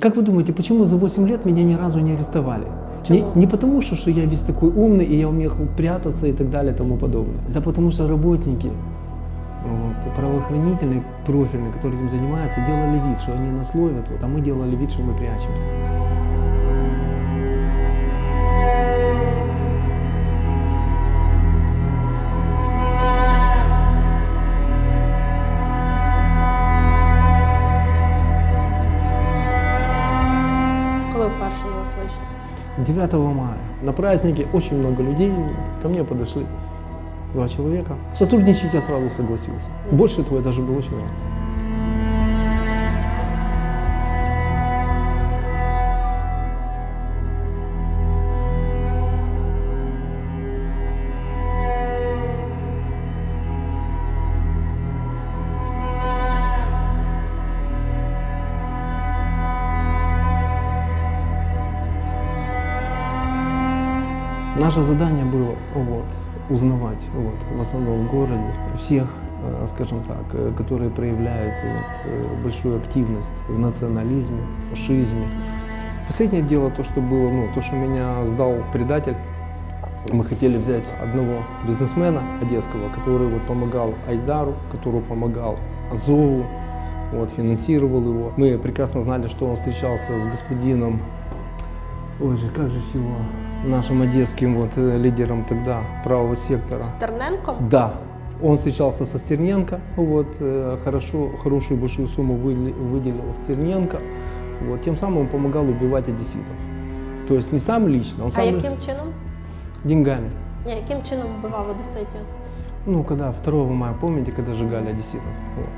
Как вы думаете, почему за 8 лет меня ни разу не арестовали? Не, не потому, что, что я весь такой умный, и я умел прятаться и так далее и тому подобное. Да потому что работники вот, правоохранительные, профильные, которые этим занимаются, делали вид, что они нас ловят, вот, а мы делали вид, что мы прячемся. 9 мая на празднике очень много людей, ко мне подошли два человека. Сотрудничать я сразу согласился. Больше того, я даже был очень рад. Наше задание было вот, узнавать вот, в основном в городе всех, э, скажем так, э, которые проявляют вот, э, большую активность в национализме, фашизме. Последнее дело то, что было, ну, то, что меня сдал предатель. Мы хотели взять одного бизнесмена одесского, который вот помогал Айдару, который помогал Азову, вот, финансировал его. Мы прекрасно знали, что он встречался с господином Ой же, как же его, нашим одесским вот э, лидером тогда правого сектора. Стерненко? Да, он встречался со Стерненко, вот, э, хорошо, хорошую большую сумму выделил Стерненко, вот, тем самым он помогал убивать одесситов. То есть не сам лично, он А сам яким чином? деньгами. Ні, яким чином вбивав в Одеситі? Ну, когда 2 мая, помните, когда сжигали одесситов? Вот.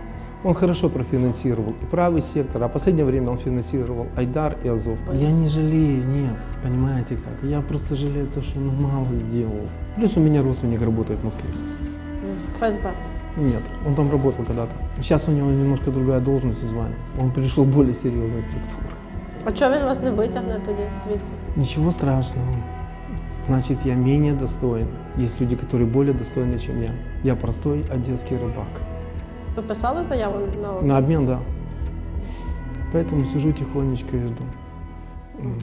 Он хорошо профинансировал и правый сектор, а в последнее время он финансировал Айдар и Азов. Я не жалею, нет, понимаете как. Я просто жалею то, что ну, мало сделал. Плюс у меня родственник работает в Москве. М, ФСБ. Нет, он там работал когда-то. Сейчас у него немножко другая должность и звание. Он пришел в более серьезной структуры. А чого він вас не витягне тоді звідси? Ничего страшного. Значит, я менее достоин. Есть люди, которые более достойны, чем я. Я простой одесский рыбак. Ви писали заяву на На обмен, да. Поэтому сижу тихонечко и жду. Мгм.